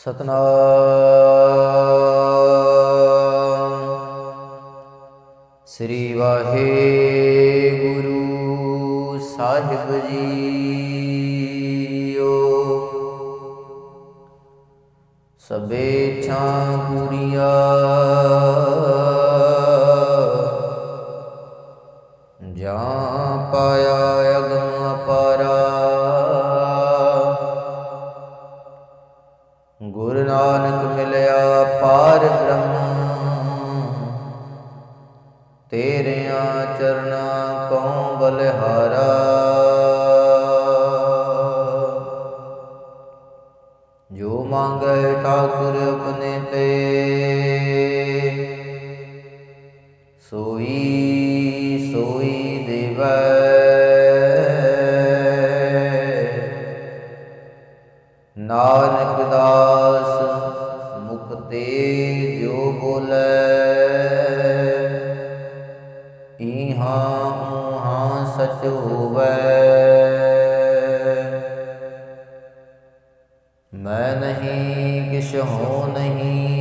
ਸਤਨਾਮ। ਸ੍ਰੀ ਵਾਹਿਗੁਰੂ ਸਾਹਿਬ ਜੀਓ। ਸਭੇ ਛਾਂ ਪੂਰੀਆ ਤੇਰਿਆਂ ਚਰਨਾਂ ਕਉ ਬਲਿਹਾਰਾ? ਜੋ ਮੰਗੈ ਠਾਕੁਰ ਆਪਣੇ ਤੇ ਸੋਈ ਸੋਈ ਦੇਵੈ। ਨਾਨਕ ਉਹਾਂ ਹੋਵੇ ਮੈਂ ਨਹੀਂ ਕਿਛ ਹੋ ਨਹੀਂ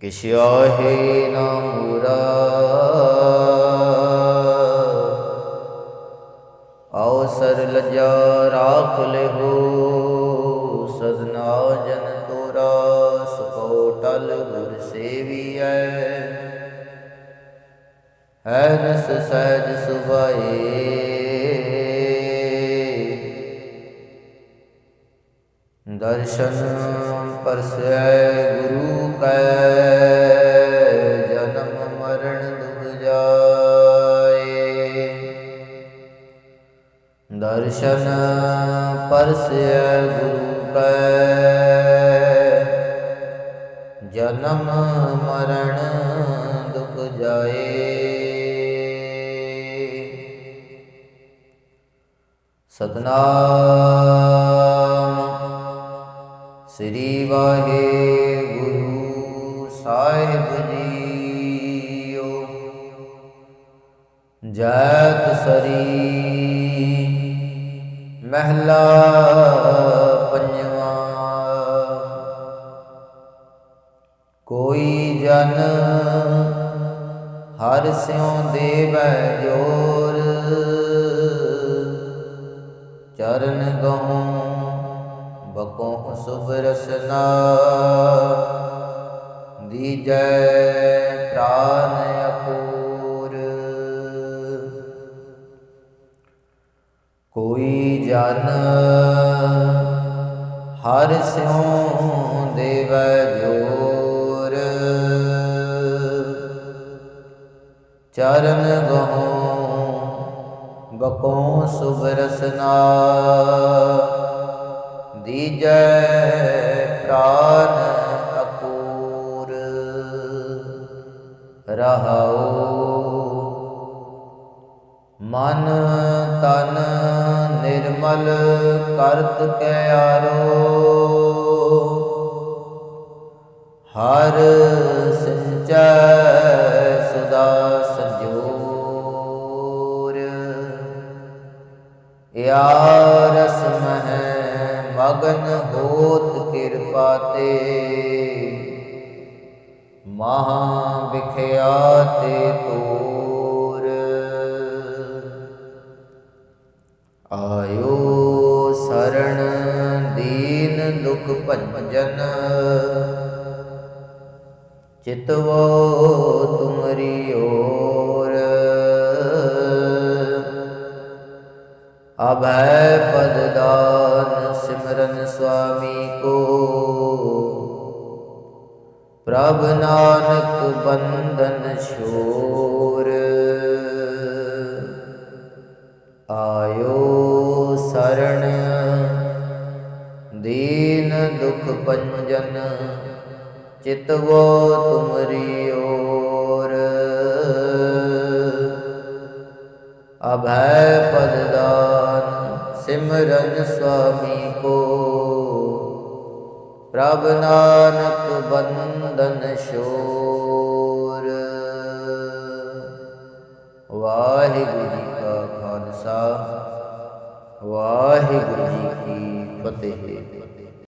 ਕਿਛ ਆਹੇ ਨਾ ਮੂਰਾ ਆਓ ਸਰ ਲਜਾ ਰਾਖ ਲਿਹੋ ਸਦਨਾ ਜਨ ਤੋਰਾ ਸੁਕੋ ਟਲ ਗੁਰ ਸੇਵੀਐ ਹੈ ਨਸ ਸਹਿਜ ਸੁਭਾਏ। ਦਰਸ਼ਨ ਪਰਸੈ ਗੁਰੂ ਕੈ, ਜਨਮ ਮਰਨ ਦੁਖ ਜਾਏ। ਦਰਸ਼ਨ ਪਰਸੈ ਗੁਰੂ ਕੈ, ਜਨਮ ਮਰਨ ਸਤਨਾਮ। ਸ੍ਰੀ ਵਾਹਿਗੁਰੂ ਸਾਹਿਬ ਜੀਓ। ਜੈਤ ਸਰੀ ਮਹਿਲਾ ਪੰਜਵਾ। ਕੋਈ ਜਨ ਹਰ ਸਿਉ ਦੇਵੈ ਜੋ ਚਰਨ ਗਹਉ ਬਕੋ ਸੁਭ ਰਸਨਾ। ਦੀਜੈ ਪ੍ਰਾਨ ਅਪੂਰ। ਕੋਈ ਜਨ ਹਰ ਸਿਉ ਦੇਵੈ ਜੋਰ। ਚਰਨ ਗਹੋ ਬਕੋ ਸੁਭ ਰਸਨਾ। ਦੀਜੈ ਪ੍ਰਾਨ ਅਪੂਰ। ਰਹਾਉ ਮਨ ਤਨ ਨਿਰਮਲ ਕਰਤ ਕੈ ਆਰੋ। ਹਰ ਸੰਚੈ ਰਸ ਮਹਿ ਮਗਨ ਹੋਤ ਕਿਰਪਾ ਤੇ। ਮਹਾ ਵਿਖਿਆ ਤੇ ਤੋਰ। ਆਇਓ ਸਰਣ ਦੀਨ ਦੁਖ ਭੰਜਨ। ਚਿਤਵੋ ਤੁਮਰੀ ਓ ਅਭੈ ਪਦ ਦਾਨ ਸਿਮਰਨ ਸੁਆਮੀ ਕੋ। ਪ੍ਰਭ ਨਾਨਕ ਬੰਧਨ ਛੋਰ, ਆਇਓ ਸਰਣ ਦੀਨ ਦੁਖ ਪੰਜਨ ਚਿਤਵੋ ਤੁਮਰੀ ਓਰ। ਅਭੈ ਪਦ ਦਾਨ ਸਿਮਰਨ ਸੁਆਮੀ ਕੋ। ਪ੍ਰਭ ਨਾਨਕ ਬੰਦਨ ਸ਼ੋਰ। ਵਾਹਿਗੁਰੂ ਜੀ ਕਾ ਖਾਲਸਾ, ਵਾਹਿਗੁਰੂ ਜੀ ਕੀ ਫਤਿਹ।